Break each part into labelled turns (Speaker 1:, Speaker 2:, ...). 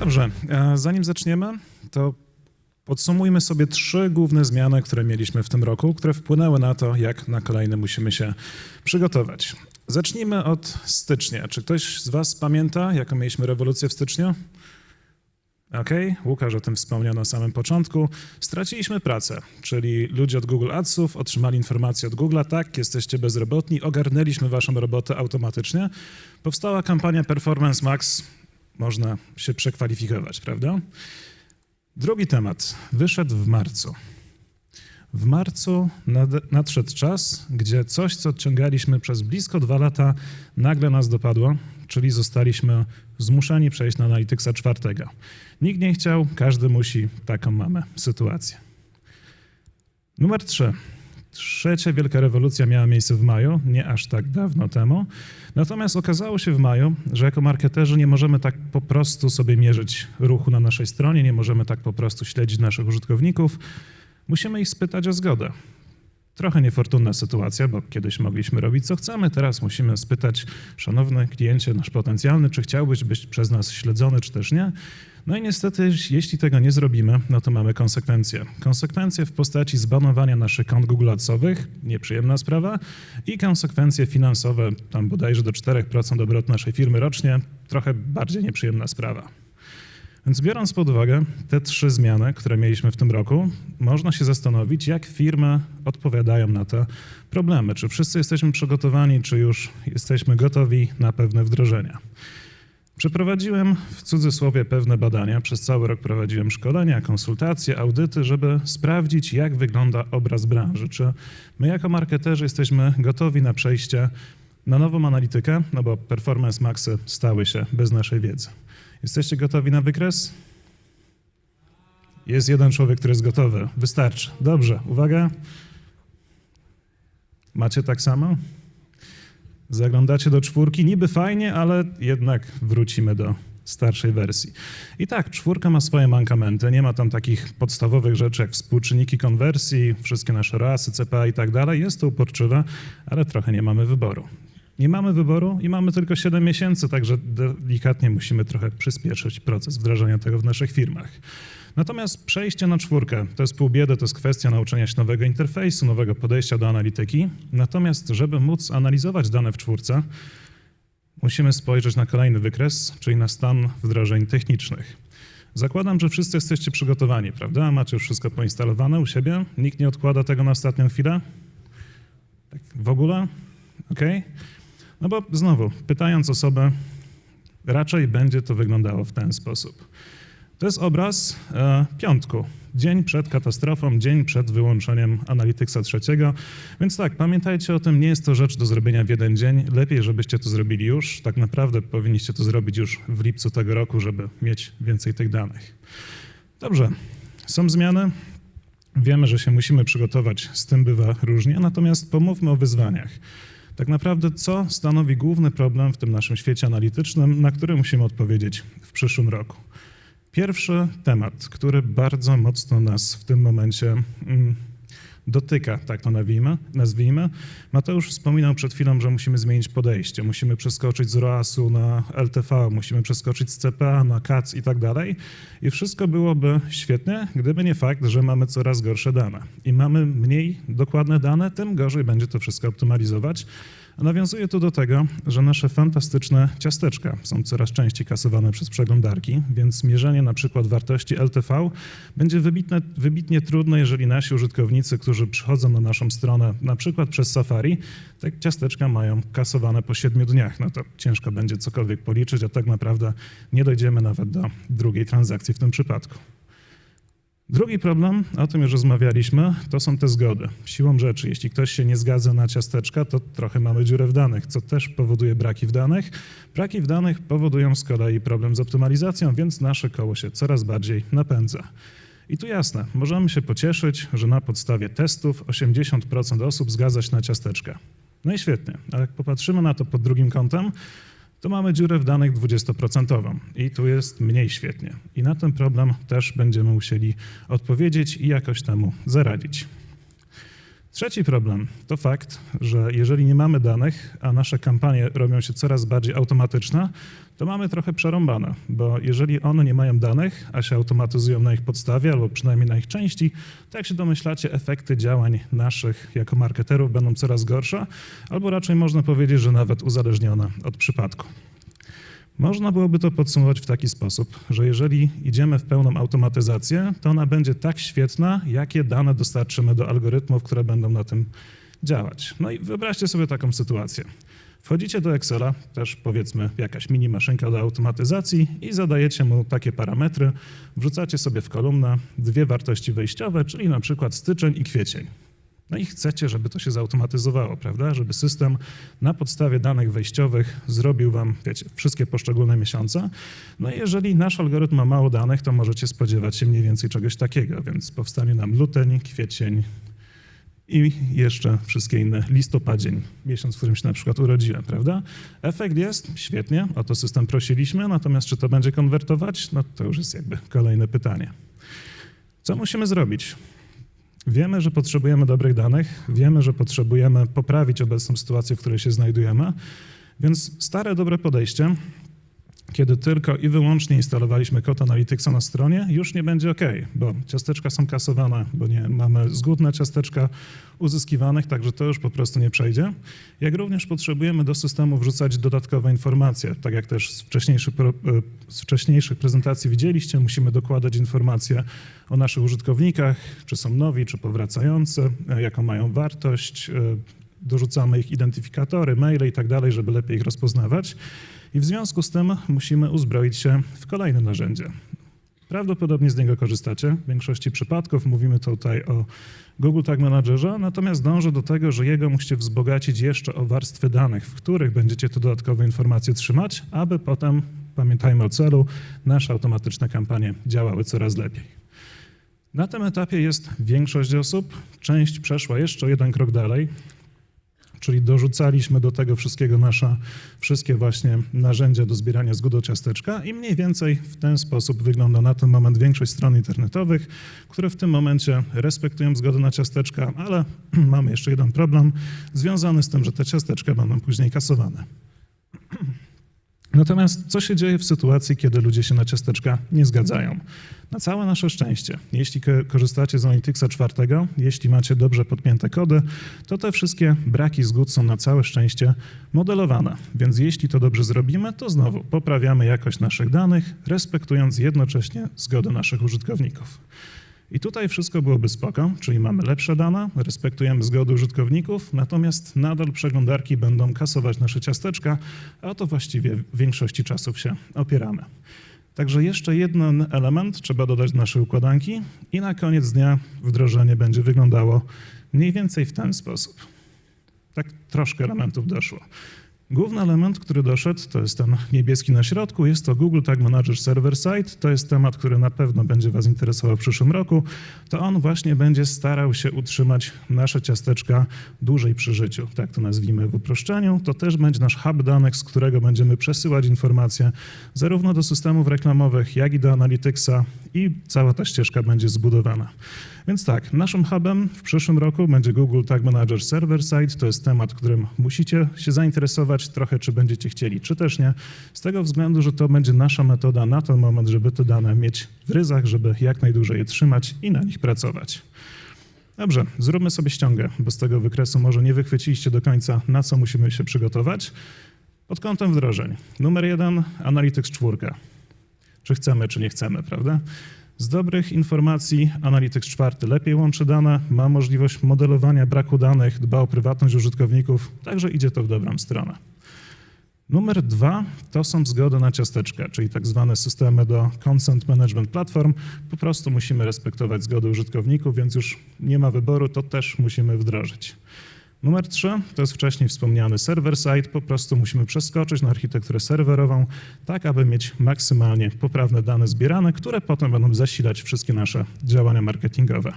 Speaker 1: Dobrze, e, zanim zaczniemy, to podsumujmy sobie trzy główne zmiany, które mieliśmy w tym roku, które wpłynęły na to, jak na kolejne musimy się przygotować. Zacznijmy od stycznia. Czy ktoś z Was pamięta, jaką mieliśmy rewolucję w styczniu? Okej, Łukasz o tym wspomniał na samym początku. Straciliśmy pracę, czyli ludzie od Google Adsów otrzymali informację od Google'a, tak, jesteście bezrobotni, ogarnęliśmy waszą robotę automatycznie. Powstała kampania Performance Max, można się przekwalifikować, prawda? Drugi temat wyszedł w marcu. W marcu nad, nadszedł czas, gdzie coś, co odciągaliśmy przez blisko dwa lata, nagle nas dopadło, czyli zostaliśmy zmuszeni przejść na Analyticsa czwartego. Nikt nie chciał, każdy musi, taką mamy sytuację. Numer trzy. Trzecia wielka rewolucja miała miejsce w maju, nie aż tak dawno temu. Natomiast okazało się w maju, że jako marketerzy nie możemy tak po prostu sobie mierzyć ruchu na naszej stronie, nie możemy tak po prostu śledzić naszych użytkowników. Musimy ich spytać o zgodę. Trochę niefortunna sytuacja, bo kiedyś mogliśmy robić co chcemy, teraz musimy spytać, szanowny kliencie, nasz potencjalny, czy chciałbyś być przez nas śledzony, czy też nie. No i niestety, jeśli tego nie zrobimy, no to mamy konsekwencje. Konsekwencje w postaci zbanowania naszych kont Google Adsowych, nieprzyjemna sprawa, i konsekwencje finansowe, tam bodajże do 4% obrotu naszej firmy rocznie, trochę bardziej nieprzyjemna sprawa. Więc biorąc pod uwagę te trzy zmiany, które mieliśmy w tym roku, można się zastanowić, jak firmy odpowiadają na te problemy. Czy wszyscy jesteśmy przygotowani, czy już jesteśmy gotowi na pewne wdrożenia. Przeprowadziłem w cudzysłowie pewne badania. Przez cały rok prowadziłem szkolenia, konsultacje, audyty, żeby sprawdzić, jak wygląda obraz branży. Czy my, jako marketerzy, jesteśmy gotowi na przejście na nową analitykę, no bo performance maxy stały się bez naszej wiedzy. Jesteście gotowi na wykres? Jest jeden człowiek, który jest gotowy. Wystarczy. Dobrze, uwaga. Macie tak samo? Zaglądacie do czwórki, niby fajnie, ale jednak wrócimy do starszej wersji. I tak, czwórka ma swoje mankamenty, nie ma tam takich podstawowych rzeczy jak współczynniki konwersji, wszystkie nasze rasy, CPA i tak dalej. Jest to uporczywe, ale trochę nie mamy wyboru. Nie mamy wyboru i mamy tylko 7 miesięcy, także delikatnie musimy trochę przyspieszyć proces wdrażania tego w naszych firmach. Natomiast przejście na czwórkę to jest pół to jest kwestia nauczenia się nowego interfejsu, nowego podejścia do analityki. Natomiast, żeby móc analizować dane w czwórce, musimy spojrzeć na kolejny wykres, czyli na stan wdrożeń technicznych. Zakładam, że wszyscy jesteście przygotowani, prawda? Macie już wszystko poinstalowane u siebie? Nikt nie odkłada tego na ostatnią chwilę? Tak w ogóle? Okej? Okay? No bo znowu, pytając osobę, raczej będzie to wyglądało w ten sposób. To jest obraz e, piątku. Dzień przed katastrofą, dzień przed wyłączeniem Analyticsa trzeciego. Więc tak, pamiętajcie o tym, nie jest to rzecz do zrobienia w jeden dzień. Lepiej, żebyście to zrobili już. Tak naprawdę powinniście to zrobić już w lipcu tego roku, żeby mieć więcej tych danych. Dobrze, są zmiany. Wiemy, że się musimy przygotować, z tym bywa różnie, natomiast pomówmy o wyzwaniach. Tak naprawdę, co stanowi główny problem w tym naszym świecie analitycznym, na który musimy odpowiedzieć w przyszłym roku? Pierwszy temat, który bardzo mocno nas w tym momencie mm, dotyka, tak to nazwijmy, nazwijmy. Mateusz wspominał przed chwilą, że musimy zmienić podejście, musimy przeskoczyć z ROAS-u na LTV, musimy przeskoczyć z CPA na CAC i tak dalej. I wszystko byłoby świetnie, gdyby nie fakt, że mamy coraz gorsze dane. I mamy mniej dokładne dane, tym gorzej będzie to wszystko optymalizować. Nawiązuje to do tego, że nasze fantastyczne ciasteczka są coraz częściej kasowane przez przeglądarki, więc mierzenie na przykład wartości LTV będzie wybitne, wybitnie trudne, jeżeli nasi użytkownicy, którzy przychodzą na naszą stronę na przykład przez Safari, te ciasteczka mają kasowane po siedmiu dniach. No to ciężko będzie cokolwiek policzyć, a tak naprawdę nie dojdziemy nawet do drugiej transakcji w tym przypadku. Drugi problem, o tym już rozmawialiśmy, to są te zgody. Siłą rzeczy, jeśli ktoś się nie zgadza na ciasteczka, to trochę mamy dziurę w danych, co też powoduje braki w danych. Braki w danych powodują z kolei problem z optymalizacją, więc nasze koło się coraz bardziej napędza. I tu jasne, możemy się pocieszyć, że na podstawie testów 80% osób zgadza się na ciasteczka. No i świetnie, ale jak popatrzymy na to pod drugim kątem, to mamy dziurę w danych 20% i tu jest mniej świetnie. I na ten problem też będziemy musieli odpowiedzieć i jakoś temu zaradzić. Trzeci problem to fakt, że jeżeli nie mamy danych, a nasze kampanie robią się coraz bardziej automatyczne, to mamy trochę przerąbane, bo jeżeli one nie mają danych, a się automatyzują na ich podstawie, albo przynajmniej na ich części, to jak się domyślacie, efekty działań naszych jako marketerów będą coraz gorsze, albo raczej można powiedzieć, że nawet uzależnione od przypadku. Można byłoby to podsumować w taki sposób, że jeżeli idziemy w pełną automatyzację, to ona będzie tak świetna, jakie dane dostarczymy do algorytmów, które będą na tym działać. No i wyobraźcie sobie taką sytuację. Wchodzicie do Excela, też powiedzmy jakaś mini maszynka do automatyzacji i zadajecie mu takie parametry, wrzucacie sobie w kolumnę dwie wartości wejściowe, czyli na przykład styczeń i kwiecień. No i chcecie, żeby to się zautomatyzowało, prawda? Żeby system na podstawie danych wejściowych zrobił wam, wiecie, wszystkie poszczególne miesiące. No i jeżeli nasz algorytm ma mało danych, to możecie spodziewać się mniej więcej czegoś takiego, więc powstanie nam luteń, kwiecień i jeszcze wszystkie inne, listopadzień, miesiąc, w którym się na przykład urodziłem, prawda? Efekt jest, świetnie, o to system prosiliśmy, natomiast czy to będzie konwertować? No to już jest jakby kolejne pytanie. Co musimy zrobić? Wiemy, że potrzebujemy dobrych danych, wiemy, że potrzebujemy poprawić obecną sytuację, w której się znajdujemy, więc stare, dobre podejście, kiedy tylko i wyłącznie instalowaliśmy kod Analyticsa na stronie, już nie będzie OK, bo ciasteczka są kasowane, bo nie mamy zgód ciasteczka uzyskiwanych, także to już po prostu nie przejdzie. Jak również potrzebujemy do systemu wrzucać dodatkowe informacje, tak jak też z wcześniejszych, e, z wcześniejszych prezentacji widzieliście, musimy dokładać informacje o naszych użytkownikach, czy są nowi, czy powracający, e, jaką mają wartość, e, dorzucamy ich identyfikatory, maile i tak dalej, żeby lepiej ich rozpoznawać. I w związku z tym musimy uzbroić się w kolejne narzędzie. Prawdopodobnie z niego korzystacie. W większości przypadków mówimy tutaj o Google Tag Managerze, natomiast dążę do tego, że jego musicie wzbogacić jeszcze o warstwy danych, w których będziecie te dodatkowe informacje trzymać, aby potem, pamiętajmy o celu, nasze automatyczne kampanie działały coraz lepiej. Na tym etapie jest większość osób. Część przeszła jeszcze jeden krok dalej czyli dorzucaliśmy do tego wszystkiego nasze wszystkie właśnie narzędzia do zbierania zgód do ciasteczka i mniej więcej w ten sposób wygląda na ten moment większość stron internetowych, które w tym momencie respektują zgodę na ciasteczka, ale mamy jeszcze jeden problem związany z tym, że te ciasteczka będą później kasowane. Natomiast co się dzieje w sytuacji, kiedy ludzie się na ciasteczka nie zgadzają? Na całe nasze szczęście, jeśli korzystacie z Analyticsa 4, jeśli macie dobrze podpięte kody, to te wszystkie braki zgód są na całe szczęście modelowane. Więc jeśli to dobrze zrobimy, to znowu poprawiamy jakość naszych danych, respektując jednocześnie zgodę naszych użytkowników. I tutaj wszystko byłoby spoko, czyli mamy lepsze dane, respektujemy zgody użytkowników, natomiast nadal przeglądarki będą kasować nasze ciasteczka, a to właściwie w większości czasów się opieramy. Także jeszcze jeden element trzeba dodać do naszej układanki i na koniec dnia wdrożenie będzie wyglądało mniej więcej w ten sposób. Tak troszkę elementów doszło. Główny element, który doszedł, to jest ten niebieski na środku, jest to Google Tag Manager Server Side. To jest temat, który na pewno będzie Was interesował w przyszłym roku. To on właśnie będzie starał się utrzymać nasze ciasteczka dłużej przy życiu, tak to nazwijmy w uproszczeniu. To też będzie nasz hub danych, z którego będziemy przesyłać informacje zarówno do systemów reklamowych, jak i do Analyticsa i cała ta ścieżka będzie zbudowana. Więc tak, naszym hubem w przyszłym roku będzie Google Tag Manager Server Side. To jest temat, którym musicie się zainteresować trochę, czy będziecie chcieli, czy też nie. Z tego względu, że to będzie nasza metoda na ten moment, żeby te dane mieć w ryzach, żeby jak najdłużej je trzymać i na nich pracować. Dobrze, zróbmy sobie ściągę, bo z tego wykresu może nie wychwyciliście do końca, na co musimy się przygotować. Pod kątem wdrożeń. Numer jeden, Analytics 4. Czy chcemy, czy nie chcemy, prawda? Z dobrych informacji Analytics 4 lepiej łączy dane, ma możliwość modelowania braku danych, dba o prywatność użytkowników, także idzie to w dobrą stronę. Numer dwa to są zgody na ciasteczkę, czyli tak zwane systemy do Consent Management Platform. Po prostu musimy respektować zgody użytkowników, więc już nie ma wyboru, to też musimy wdrożyć. Numer 3 to jest wcześniej wspomniany server-side. Po prostu musimy przeskoczyć na architekturę serwerową, tak aby mieć maksymalnie poprawne dane zbierane, które potem będą zasilać wszystkie nasze działania marketingowe.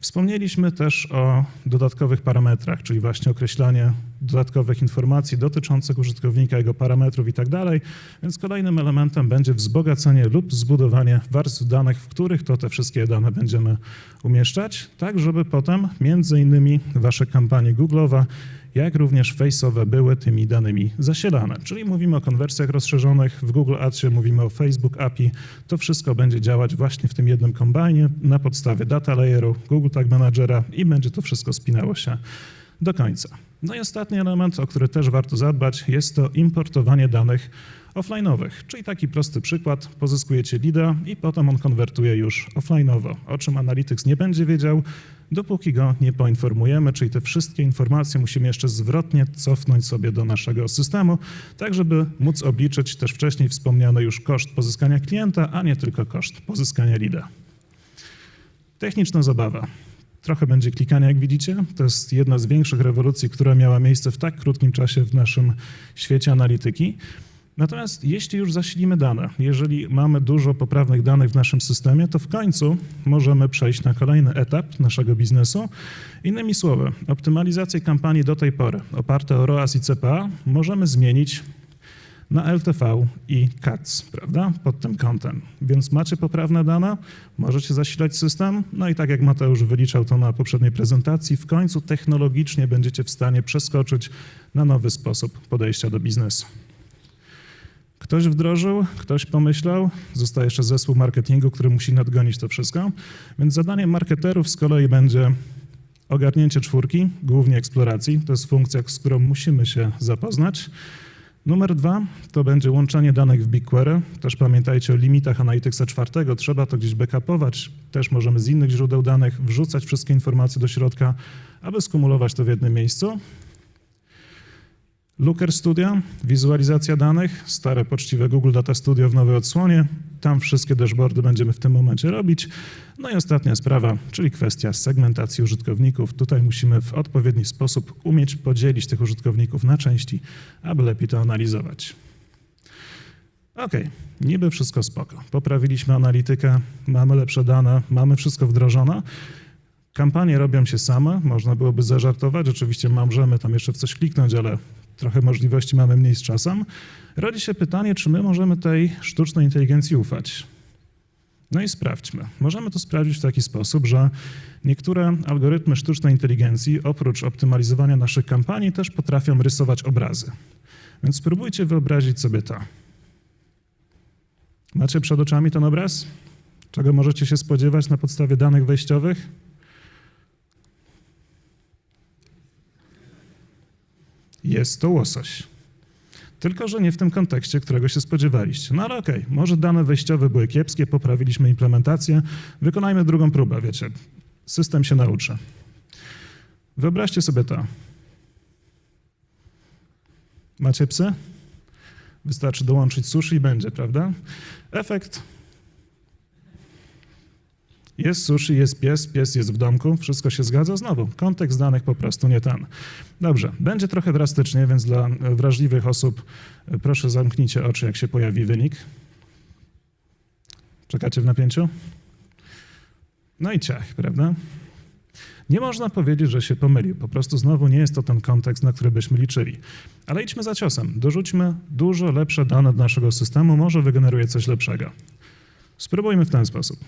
Speaker 1: Wspomnieliśmy też o dodatkowych parametrach, czyli właśnie określanie dodatkowych informacji dotyczących użytkownika, jego parametrów i tak. Więc kolejnym elementem będzie wzbogacenie lub zbudowanie warstw danych, w których to te wszystkie dane będziemy umieszczać, tak żeby potem między innymi wasze kampanie Google'owe jak również face'owe były tymi danymi zasilane. Czyli mówimy o konwersjach rozszerzonych, w Google Adsie mówimy o Facebook API. To wszystko będzie działać właśnie w tym jednym kombajnie na podstawie data layeru, Google Tag Managera i będzie to wszystko spinało się do końca. No i ostatni element, o który też warto zadbać, jest to importowanie danych offline'owych, czyli taki prosty przykład, pozyskujecie lida i potem on konwertuje już offline'owo, o czym Analytics nie będzie wiedział, dopóki go nie poinformujemy, czyli te wszystkie informacje musimy jeszcze zwrotnie cofnąć sobie do naszego systemu, tak żeby móc obliczyć też wcześniej wspomniany już koszt pozyskania klienta, a nie tylko koszt pozyskania lida. Techniczna zabawa. Trochę będzie klikania, jak widzicie. To jest jedna z większych rewolucji, która miała miejsce w tak krótkim czasie w naszym świecie analityki. Natomiast jeśli już zasilimy dane, jeżeli mamy dużo poprawnych danych w naszym systemie, to w końcu możemy przejść na kolejny etap naszego biznesu. Innymi słowy, optymalizację kampanii do tej pory oparte o ROAS i CPA możemy zmienić na LTV i CAC, prawda, pod tym kątem. Więc macie poprawne dane, możecie zasilać system, no i tak jak Mateusz wyliczał to na poprzedniej prezentacji, w końcu technologicznie będziecie w stanie przeskoczyć na nowy sposób podejścia do biznesu. Ktoś wdrożył, ktoś pomyślał, zostaje jeszcze zespół marketingu, który musi nadgonić to wszystko. Więc zadaniem marketerów z kolei będzie ogarnięcie czwórki, głównie eksploracji. To jest funkcja, z którą musimy się zapoznać. Numer dwa to będzie łączenie danych w BigQuery. Też pamiętajcie o limitach Analyticsa czwartego. Trzeba to gdzieś backupować. Też możemy z innych źródeł danych wrzucać wszystkie informacje do środka, aby skumulować to w jednym miejscu. Looker Studio, wizualizacja danych, stare poczciwe Google Data Studio w nowej odsłonie. Tam wszystkie dashboardy będziemy w tym momencie robić. No i ostatnia sprawa, czyli kwestia segmentacji użytkowników. Tutaj musimy w odpowiedni sposób umieć podzielić tych użytkowników na części, aby lepiej to analizować. Ok, niby wszystko spoko. Poprawiliśmy analitykę, mamy lepsze dane, mamy wszystko wdrożone. Kampanie robią się same, można byłoby zażartować. Oczywiście możemy tam jeszcze w coś kliknąć, ale trochę możliwości mamy mniej z czasem, rodzi się pytanie, czy my możemy tej sztucznej inteligencji ufać. No i sprawdźmy. Możemy to sprawdzić w taki sposób, że niektóre algorytmy sztucznej inteligencji, oprócz optymalizowania naszych kampanii, też potrafią rysować obrazy. Więc spróbujcie wyobrazić sobie to. Macie przed oczami ten obraz? Czego możecie się spodziewać na podstawie danych wejściowych? Jest to łosoś. Tylko, że nie w tym kontekście, którego się spodziewaliście. No ale okej, okay, może dane wejściowe były kiepskie, poprawiliśmy implementację, wykonajmy drugą próbę, wiecie, system się nauczy. Wyobraźcie sobie to. Macie psy? Wystarczy dołączyć sushi i będzie, prawda? Efekt jest sushi, jest pies, pies jest w domku, wszystko się zgadza. Znowu, kontekst danych po prostu nie ten. Dobrze, będzie trochę drastycznie, więc dla wrażliwych osób e, proszę zamknijcie oczy, jak się pojawi wynik. Czekacie w napięciu? No i ciach, prawda? Nie można powiedzieć, że się pomylił. Po prostu znowu nie jest to ten kontekst, na który byśmy liczyli. Ale idźmy za ciosem. Dorzućmy dużo lepsze dane do naszego systemu, może wygeneruje coś lepszego. Spróbujmy w ten sposób.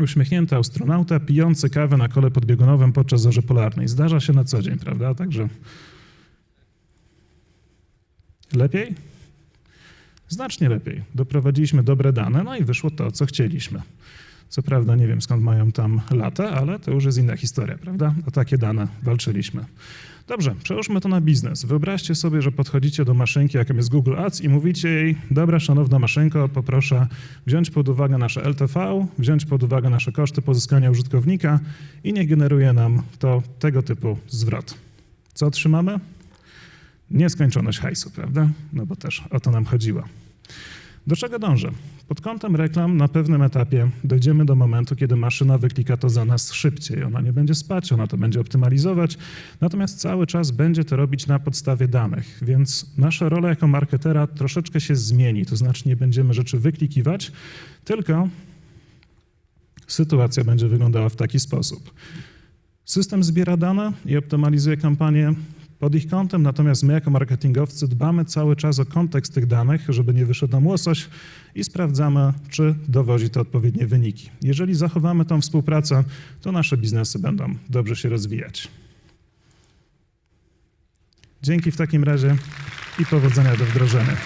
Speaker 1: Uśmiechnięty astronauta pijący kawę na kole podbiegunowym podczas zorzy polarnej. Zdarza się na co dzień, prawda? Także lepiej? Znacznie lepiej. Doprowadziliśmy dobre dane, no i wyszło to, co chcieliśmy. Co prawda nie wiem skąd mają tam lata, ale to już jest inna historia, prawda? O takie dane walczyliśmy. Dobrze, przełóżmy to na biznes. Wyobraźcie sobie, że podchodzicie do maszynki, jaką jest Google Ads i mówicie jej, dobra, szanowna maszynko, poproszę wziąć pod uwagę nasze LTV, wziąć pod uwagę nasze koszty pozyskania użytkownika i nie generuje nam to tego typu zwrot. Co otrzymamy? Nieskończoność hajsu, prawda? No bo też o to nam chodziło. Do czego dążę? Pod kątem reklam na pewnym etapie dojdziemy do momentu, kiedy maszyna wyklika to za nas szybciej. Ona nie będzie spać, ona to będzie optymalizować, natomiast cały czas będzie to robić na podstawie danych, więc nasza rola jako marketera troszeczkę się zmieni, to znaczy nie będziemy rzeczy wyklikiwać, tylko sytuacja będzie wyglądała w taki sposób. System zbiera dane i optymalizuje kampanię pod ich kątem, natomiast my jako marketingowcy dbamy cały czas o kontekst tych danych, żeby nie wyszedł nam łosoś i sprawdzamy, czy dowozi to odpowiednie wyniki. Jeżeli zachowamy tą współpracę, to nasze biznesy będą dobrze się rozwijać. Dzięki w takim razie i powodzenia do wdrożenia.